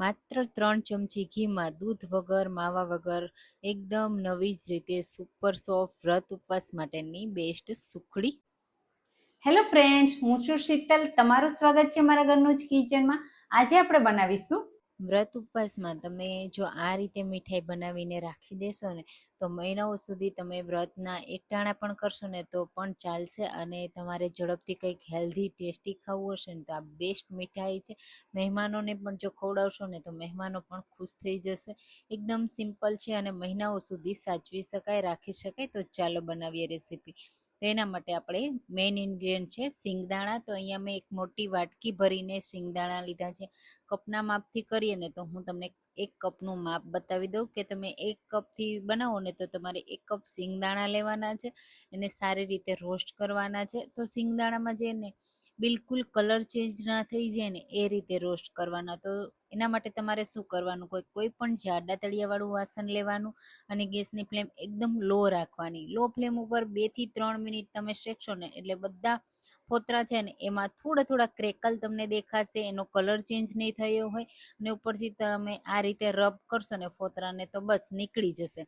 માત્ર ત્રણ ચમચી ઘીમાં દૂધ વગર, માવા વગર એકદમ નવી જ રીતે સુપર સોફ્ટ વ્રત ઉપવાસ માટેની બેસ્ટ સુખડી. હેલો ફ્રેન્ડ્સ હું છું શીતલ. તમારું સ્વાગત છે મારા ઘરનું જ કિચનમાં આજે આપણે બનાવીશું વ્રત ઉપવાસમાં તમે જો આ રીતે મીઠાઈ બનાવીને રાખી દેશો ને, તો મહિનાઓ સુધી તમે વ્રતના એકટાણા પણ કરશો ને, તો પણ ચાલશે અને તમારે ઝડપથી કંઈક હેલ્ધી ટેસ્ટી ખાવું હશે ને, તો આ બેસ્ટ મીઠાઈ છે. મહેમાનોને પણ જો ખવડાવશો ને, તો મહેમાનો પણ ખુશ થઈ જશે. એકદમ સિમ્પલ છે અને મહિનાઓ સુધી સાચવી શકાય, રાખી શકાય. તો ચાલો બનાવીએ રેસીપી તો એના માટે આપણે મેઇન ઇન્ગ્રીડિયન્ટ છે સિંગદાણા. તો અહીંયા મેં એક મોટી વાટકી ભરીને સિંગદાણા લીધા છે. કપના માપથી કરીએ ને તો હું તમને એક કપનું માપ બતાવી દઉં કે તમે એક કપથી બનાવો ને તો તમારે એક કપ સિંગદાણા લેવાના છે. એને સારી રીતે રોસ્ટ કરવાના છે. તો સિંગદાણામાં જે ને બિલકુલ કલર ચેન્જ ના થઈ જાય ને એ રીતે રોસ્ટ કરવાના. તો એના માટે તમારે શું કરવાનું? કોઈ કોઈ પણ જાડા તળિયાવાળું વાસણ લેવાનું અને ગેસની ફ્લેમ એકદમ લો રાખવાની. લો ફ્લેમ ઉપર બેથી ત્રણ મિનિટ તમે શેકશો ને એટલે બધા ફોતરા છે ને એમાં થોડા થોડા ક્રેકલ તમને દેખાશે, એનો કલર ચેન્જ નહીં થયો હોય અને ઉપરથી તમે આ રીતે રબ કરશો ને ફોતરાને તો બસ નીકળી જશે.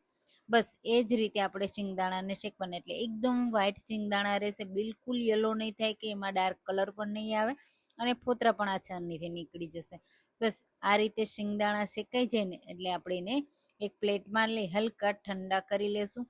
બસ એ જ રીતે આપણે શિંગદાણાને શેકવાના એટલે એકદમ વ્હાઇટ શિંગદાણા રહેશે, બિલકુલ યલો નહીં થાય કે એમાં ડાર્ક કલર પણ નહીં આવે અને ફોતરા પણ આછાનીથી નીકળી જશે. બસ, આ રીતે શિંગદાણા શેકાઈ જાય ને, એટલે આપણે એને એક પ્લેટમાં લઈ હલકા ઠંડા કરી લેશું.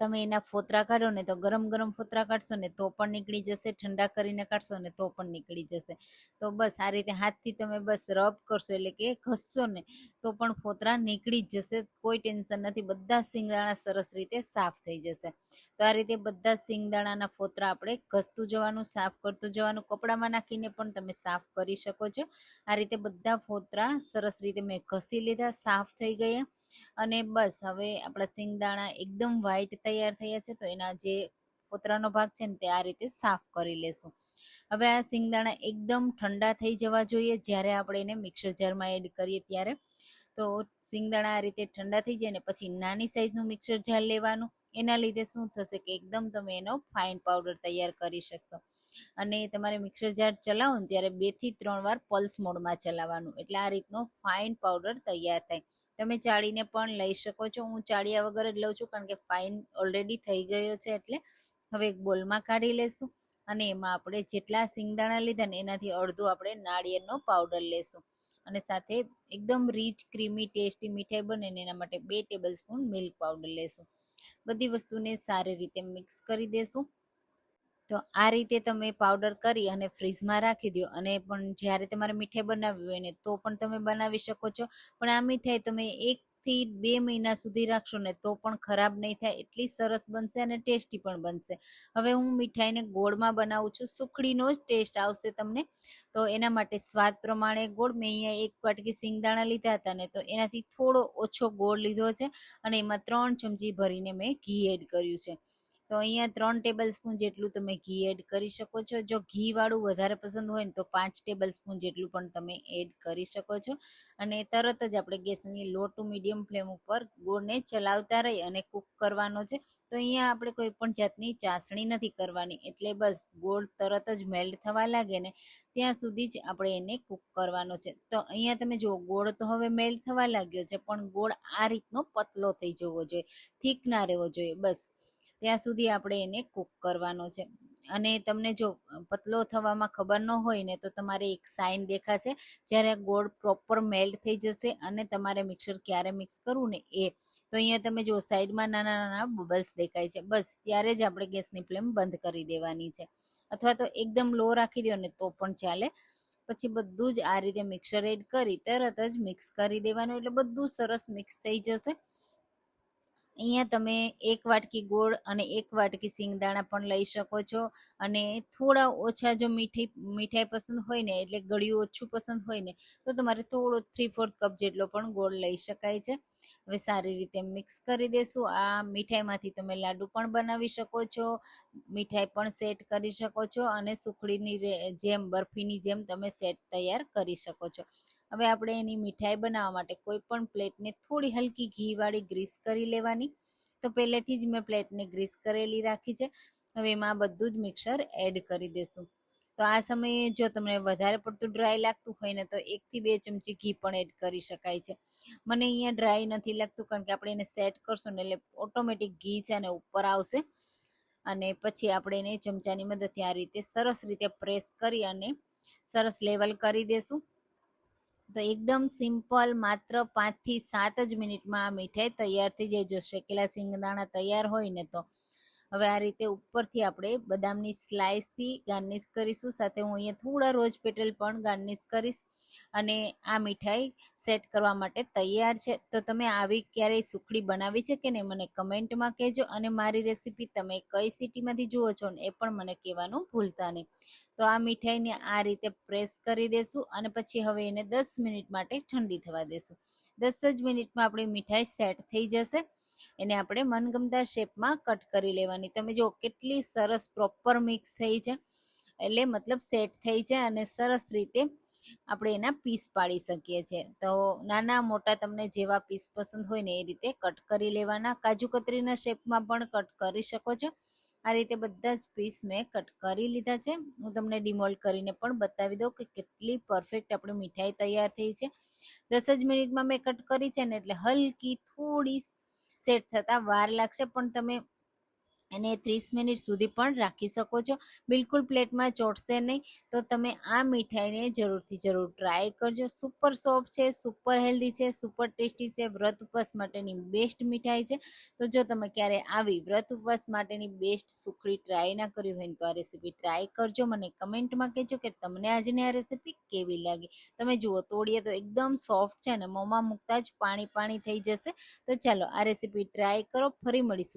તમે એના ફોતરા કાઢો ને તો ગરમ ગરમ ફોતરા કાઢશો ને તો પણ નીકળી જશે, ઠંડા કરીને કાઢશો ને તો પણ નીકળી જશે. તો બસ આ રીતે હાથથી તમે બસ રબ કરશો એટલે કે ઘસશો ને તો પણ ફોતરા નીકળી જ જશે, કોઈ ટેન્શન નથી, બધા સિંગદાણા સરસ રીતે સાફ થઈ જશે. તો આ રીતે બધા સિંગદાણાના ફોતરા આપણે ઘસતું જવાનું, સાફ કરતું જવાનું, કપડામાં નાખીને પણ તમે સાફ કરી શકો છો. આ રીતે બધા ફોતરા સરસ રીતે મેં ઘસી લીધા, સાફ થઈ ગયા. અને બસ હવે આપણા સિંગદાણા એકદમ વ્હાઈટ તૈયાર થયા છે, તો એના જે પોતરાનો ભાગ છે ને તે આ રીતે સાફ કરી લેશું. હવે આ સિંગદાણા એકદમ ઠંડા થઈ જવા જોઈએ, જ્યારે આપણે એને મિક્સર જારમાં એડ કરીએ ત્યારે. તો સિંગદાણા આ રીતે ઠંડા થઈ જાય ને પછી નાની સાઈઝનું મિક્સર જાર લેવાનું એના લીધે શું થશે કે એકદમ તમે એનો ફાઇન પાવડર તૈયાર કરી શકશો. અને તમારે મિક્સર જાર ચલાવો ને ત્યારે બેથી ત્રણ વાર પલ્સ મોડમાં ચલાવવાનું. એટલે આ રીતનો ફાઇન પાવડર તૈયાર થાય. તમે ચાળીને પણ લઈ શકો છો. હું ચાળિયા વગર જ લઉં છું કારણ કે ફાઇન ઓલરેડી થઈ ગયો છે એટલે હવે એક બોલમાં કાઢી લેશું. અને એમાં આપણે જેટલા સિંગદાણા લીધા ને એનાથી અડધું આપણે નાળિયેરનો પાવડર લેશું. અને સાથે એકદમ રીચ ક્રીમી ટેસ્ટી મીઠાઈ બને ને એના માટે બે ટેબલ સ્પૂન મિલ્ક પાવડર લેશું. બધી વસ્તુને સારી રીતે મિક્સ કરી દેશું. તો આ રીતે તમે પાવડર કરી અને ફ્રીઝમાં રાખી દો અને પણ જ્યારે તમારે મીઠાઈ બનાવવી હોય ને તો પણ તમે બનાવી શકો છો. પણ આ મીઠાઈ તમે એક થી બે મહિના સુધી રાખશો ને તો પણ ખરાબ નહીં થાય, એટલી સરસ બનશે અને ટેસ્ટી પણ બનશે. હવે હું મીઠાઈને ગોળમાં બનાવું છું, સુખડીનો જ ટેસ્ટ આવશે તમને. તો એના માટે સ્વાદ પ્રમાણે ગોળ, મેં અહીંયા એક વાટકી સિંગદાણા લીધા હતા ને તો એનાથી થોડો ઓછો ગોળ લીધો છે અને એમાં ત્રણ ચમચી ભરીને મેં ઘી એડ કર્યું છે. તો અહીંયા ત્રણ ટેબલ સ્પૂન જેટલું તમે ઘી એડ કરી શકો છો. જો ઘીવાળું વધારે પસંદ હોય ને તો પાંચ ટેબલ સ્પૂન જેટલું પણ તમે એડ કરી શકો છો. અને તરત જ આપણે ગેસની લો ટુ મીડિયમ ફ્લેમ ઉપર ગોળને ચલાવતા રહી અને કૂક કરવાનો છે. તો અહીંયા આપણે કોઈ પણ જાતની ચાસણી નથી કરવાની. એટલે બસ ગોળ તરત જ મેલ્ટ થવા લાગે ને ત્યાં સુધી જ આપણે એને કૂક કરવાનો છે. તો અહીંયા તમે જુઓ, ગોળ તો હવે મેલ્ટ થવા લાગ્યો છે, પણ ગોળ આ રીતનો પતલો થઈ જવો જોઈએ. થીક ના રહેવો જોઈએ, બસ. ત્યાં સુધી આપણે એને કૂક કરવાનો છે. અને તમને જો પતલો થવામાં ખબર ન હોય ને, તો તમારે એક સાઇન દેખાશે. જ્યારે ગોળ પ્રોપર મેલ્ટ થઈ જશે અને તમારે મિક્સર ક્યારે મિક્સ કરવું ને એ. તો અહીંયા તમે જો સાઈડમાં નાના નાના બબલ્સ દેખાય છે. બસ, ત્યારે જ આપણે ગેસની ફ્લેમ બંધ કરી દેવાની છે. અથવા તો એકદમ લો રાખી દો ને તો પણ ચાલે. પછી બધું જ આ રીતે મિક્સર એડ કરી, તરત જ મિક્સ કરી દેવાનું. એટલે બધું સરસ મિક્સ થઈ જશે. અહીંયા તમે એક વાટકી ગોળ અને એક વાટકી સિંગદાણા પણ લઈ શકો છો. અને થોડા ઓછા જો મીઠી, મીઠાઈ પસંદ હોય ને, એટલે ગળ્યું ઓછું પસંદ હોય ને, તો તમારે થોડો થ્રી ફોર્થ કપ જેટલો પણ ગોળ લઈ શકાય છે. હવે સારી રીતે મિક્સ કરી દેશું. આ મીઠાઈમાંથી તમે લાડુ પણ બનાવી શકો છો, મીઠાઈ પણ સેટ કરી શકો છો અને સુખડીની જેમ, બરફીની જેમ તમે સેટ તૈયાર કરી શકો છો. હવે આપણે એની મીઠાઈ બનાવવા માટે કોઈ પણ પ્લેટને થોડી હલકી ઘીવાળી ગ્રીસ કરી લેવાની. તો પહેલેથી જ મેં પ્લેટને ગ્રીસ કરેલી રાખી છે. હવે એમાં બધું જ મિક્સર એડ કરી દેશું. તો આ સમયે જો તમને વધારે પડતું ડ્રાય લાગતું હોય ને તો એકથી બે ચમચી ઘી પણ એડ કરી શકાય છે. મને અહીંયા ડ્રાય નથી લાગતું કારણ કે આપણે એને સેટ કરશું ને એટલે ઓટોમેટિક ઘી છે ને ઉપર આવશે. અને પછી આપણે એને ચમચાની મદદથી આ રીતે સરસ રીતે પ્રેસ કરી અને સરસ લેવલ કરી દેશું. તો એકદમ સિમ્પલ માત્ર પાંચથી સાત જ મિનિટમાં આ મીઠાઈ તૈયાર થઈ જાય જો શેકેલા સિંગદાણા તૈયાર હોય ને તો. હવે આ રીતે ઉપરથી આપણે બદામની સ્લાઇસથી ગાર્નિશ કરીશું. સાથે હું અહીંયા થોડા રોજ પેટલ પણ ગાર્નિશ કરીશ. અને આ મીઠાઈ સેટ કરવા માટે તૈયાર છે. તો તમે આવી ક્યારેય સુખડી બનાવી છે કે નહીં મને કમેન્ટમાં કહેજો અને મારી રેસીપી તમે કઈ સિટીમાંથી જુઓ છો ને એ પણ મને કહેવાનું ભૂલતા નહીં. તો આ મીઠાઈને આ રીતે પ્રેસ કરી દેશું અને પછી હવે એને દસ મિનિટ માટે ઠંડી થવા દેશું. દસ જ મિનિટમાં આપણી મીઠાઈ સેટ થઈ જશે. એને આપણે મનગમતા શેપમાં કટ કરી લેવાની. તમે જો કેટલી સરસ પ્રોપર મિક્સ થઈ છે. એટલે મતલબ સેટ થઈ છે અને સરસ રીતે આપણે એના પીસ પાડી શકીએ છીએ તો નાના મોટા તમને જેવા પીસ પસંદ હોય ને એ રીતે કટ કરી લેવાના. કાજુ કતરીના શેપમાં પણ કટ કરી શકો છો. આ રીતે બધા જ પીસ મેં કટ કરી લીધા છે. હું તમને ડિમોલ્ડ કરીને પણ બતાવી દઉં કે કેટલી પરફેક્ટ આપણી મીઠાઈ તૈયાર થઈ છે. દસ જ મિનિટમાં મેં કટ કરી છે ને એટલે હલકી થોડી સેટ થતાં વાર લાગશે. પણ તમે એને ત્રીસ મિનિટ સુધી પણ રાખી શકો છો. બિલકુલ પ્લેટમાં ચોટશે નહીં. તો તમે આ મીઠાઈને જરૂરથી જરૂર ટ્રાય કરજો. સુપર સોફ્ટ છે, સુપર હેલ્ધી છે, સુપર ટેસ્ટી છે. વ્રત ઉપવાસ માટેની બેસ્ટ મીઠાઈ છે. તો જો તમે ક્યારે આવી વ્રત ઉપવાસ માટેની બેસ્ટ સુખડી ટ્રાય ના કરી હોય તો આ રેસીપી ટ્રાય કરજો. મને કમેન્ટમાં કહેજો કે તમને આજની આ રેસીપી કેવી લાગી? તમે જુઓ, તોડીએ તો એકદમ સોફ્ટ છે અને મોંમાં મૂકતા જ પાણી પાણી થઈ જશે. તો ચાલો આ રેસીપી ટ્રાય કરો. ફરી મળીશું.